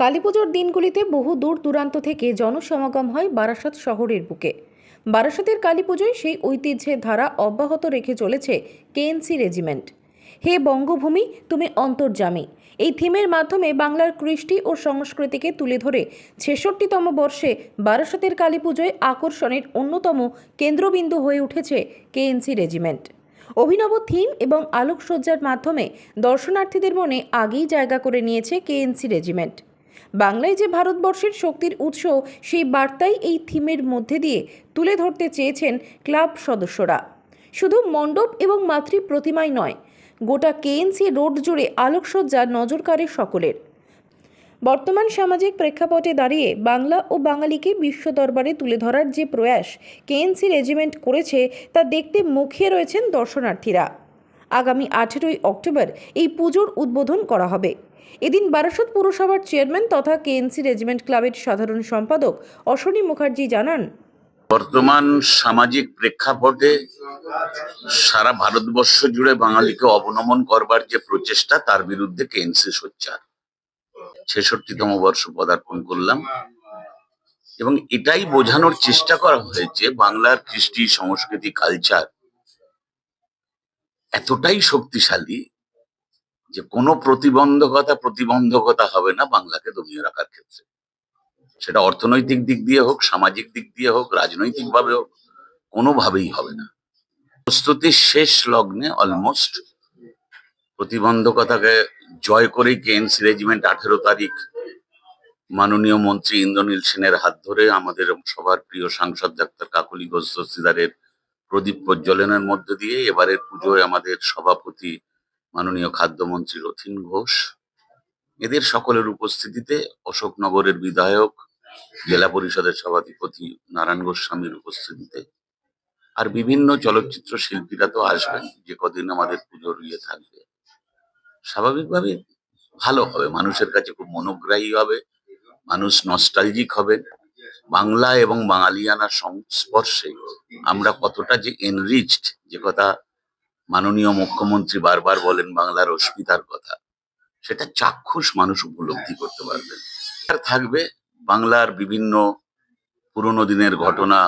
কালীপুজোর দিনগুলিতে বহু দূর দূরান্ত থেকে জনসমাগম হয় বারাসাত শহরের বুকে। বারাসাতের কালীপুজোয় সেই ঐতিহ্যের ধারা অব্যাহত রেখে চলেছে কেএনসি রেজিমেন্ট। হে বঙ্গভূমি, তুমি অন্তর্জামী এই থিমের মাধ্যমে বাংলার কৃষ্টি ও সংস্কৃতিকে তুলে ধরে ছেষট্টিতম বর্ষে বারাসাতের কালীপুজোয় আকর্ষণের অন্যতম কেন্দ্রবিন্দু হয়ে উঠেছে কেএনসি রেজিমেন্ট। অভিনব থিম এবং আলোকসজ্জার মাধ্যমে দর্শনার্থীদের মনে আগেই জায়গা করে নিয়েছে কেএনসি রেজিমেন্ট। বাংলায় যে ভারতবর্ষের শক্তির উৎস, সেই বার্তাই এই থিমের মধ্যে দিয়ে তুলে ধরতে চেয়েছেন ক্লাব সদস্যরা। শুধু মণ্ডপ এবং মাতৃ প্রতিমাই নয়, গোটা কেএনসি রোড জুড়ে আলোকসজ্জা নজর কাড়ে সকলের। বর্তমান সামাজিক প্রেক্ষাপটে দাঁড়িয়ে বাংলা ও বাঙালিকে বিশ্ব দরবারে তুলে ধরার যে প্রয়াস কেএনসি রেজিমেন্ট করেছে, তা দেখতে মুখিয়ে রয়েছেন দর্শনার্থীরা। আগামী আঠেরোই অক্টোবর এই পুজোর উদ্বোধন করা হবে। এদিন বারাসত পুরসভার চেয়ারম্যান তথা কেএনসি রেজিমেন্ট ক্লাবের সাধারণ সম্পাদক অশ্বনী মুখার্জি জানান, বর্তমান সামাজিক প্রেক্ষাপটে সারা ভারতবর্ষ জুড়ে বাঙালিকে অবনমন করবার যে প্রচেষ্টা, তার বিরুদ্ধে কেএনসি সোচ্চার। ছেষট্টিতম বর্ষ পদার্পণ করলাম। এবং এটাই বোঝানোর চেষ্টা করা হয়েছে, বাংলার কৃষ্টি সংস্কৃতি কালচার এতটাই শক্তিশালী যে কোনো প্রতিবন্ধকতা প্রতিবন্ধকতা হবে না বাংলাকে দমিয়ে রাখার ক্ষেত্রে। সেটা অর্থনৈতিক দিক দিয়ে হোক, সামাজিক দিক দিয়ে হোক রাজনৈতিক ভাবে হোক, কোনোভাবেই হবে না। প্রস্তুতির শেষ লগ্নে অলমোস্ট প্রতিবন্ধকতাকে জয় করেই কেএনসি রেজিমেন্ট আঠেরো তারিখ মাননীয় মন্ত্রী ইন্দ্রনীল সেনের হাত ধরে আমাদের সবার প্রিয় সাংসদ ডাক্তার কাকলি ঘোষ দস্তিদারের প্রদীপ প্রজ্বলনের মধ্য দিয়ে এবারের পুজোয় আমাদের সভাপতি মাননীয় খাদ্যমন্ত্রী রথিন ঘোষ, এদের সকলের উপস্থিতিতে অশোকনগরের বিধায়ক, জেলা পরিষদের সভাধিপতি নারায়ণ গোস্বামীর উপস্থিতিতে আর বিভিন্ন চলচ্চিত্র শিল্পীরা তো আসবেন, যে কদিন আমাদের পুজোর ইয়ে থাকবে। স্বাভাবিকভাবে ভালো হবে, মানুষের কাছে খুব মনোগ্রাহী হবে, মানুষ নস্টালজিক হবে। বাংলা এবং বাঙালিয়ানার সংস্পর্শে আমরা কতটা যে এনরিচড যে কথা মাননীয় মুখ্যমন্ত্রী বারবার বলেন বাংলার অস্মিতার কথা। সেটা চাক্ষুষ মানুষ উপলব্ধি করতে পারবে। আর থাকবে বাংলার বিভিন্ন পুরনো দিনের ঘটনা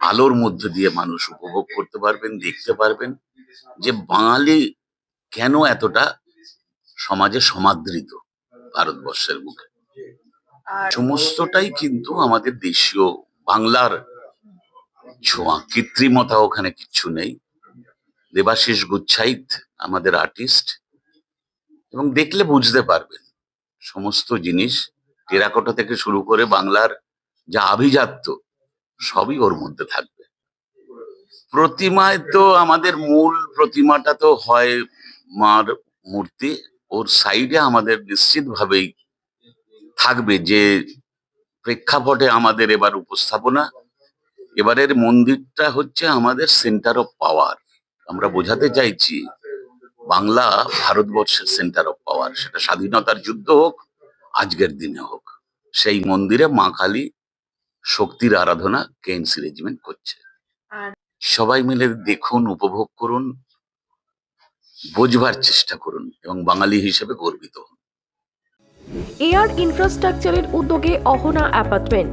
আলোর মধ্যে দিয়ে মানুষ উপভোগ করতে পারবেন দেখতে পারবেন যে বাঙালি কেন এতটা সমাজে সমাদৃত ভারতবর্ষের বুকে। সমস্তটাই কিন্তু আমাদের দেশীয় বাংলার ছোঁয়া কৃত্রিমতা ওখানে কিচ্ছু নেই। দেবাশিস গুচ্ছাইত আমাদের আর্টিস্ট এবং দেখলে বুঝতে পারবেন সমস্ত জিনিস টেরাকোটা থেকে শুরু করে বাংলার যা আভিজাত্য সবই ওর মধ্যে থাকবে। প্রতিমায় তো আমাদের মূল প্রতিমাটা তো হয় মার মূর্তি, ওর সাইডে আমাদের নিশ্চিতভাবেই থাকবে যে প্রেক্ষাপটে আমাদের এবার উপস্থাপনা। এবারের মন্দিরটা হচ্ছে আমাদের সেন্টার অফ পাওয়ার আমরা বোঝাতে চাইছি বাংলা ভারতবর্ষের সেন্টার অফ পাওয়ার সেটা স্বাধীনতার যুদ্ধ হোক আজকের দিনে হোক সেই মন্দিরে মা কালী শক্তির আরাধনা কেএনসি রেজিমেন্ট করছে। সবাই মিলে দেখুন উপভোগ করুন বোঝবার চেষ্টা করুন এবং বাঙালি হিসেবে গর্বিত হন। এয়ার ইনফ্রাস্ট্রাকচারের উদ্যোগে অহনা অ্যাপার্টমেন্ট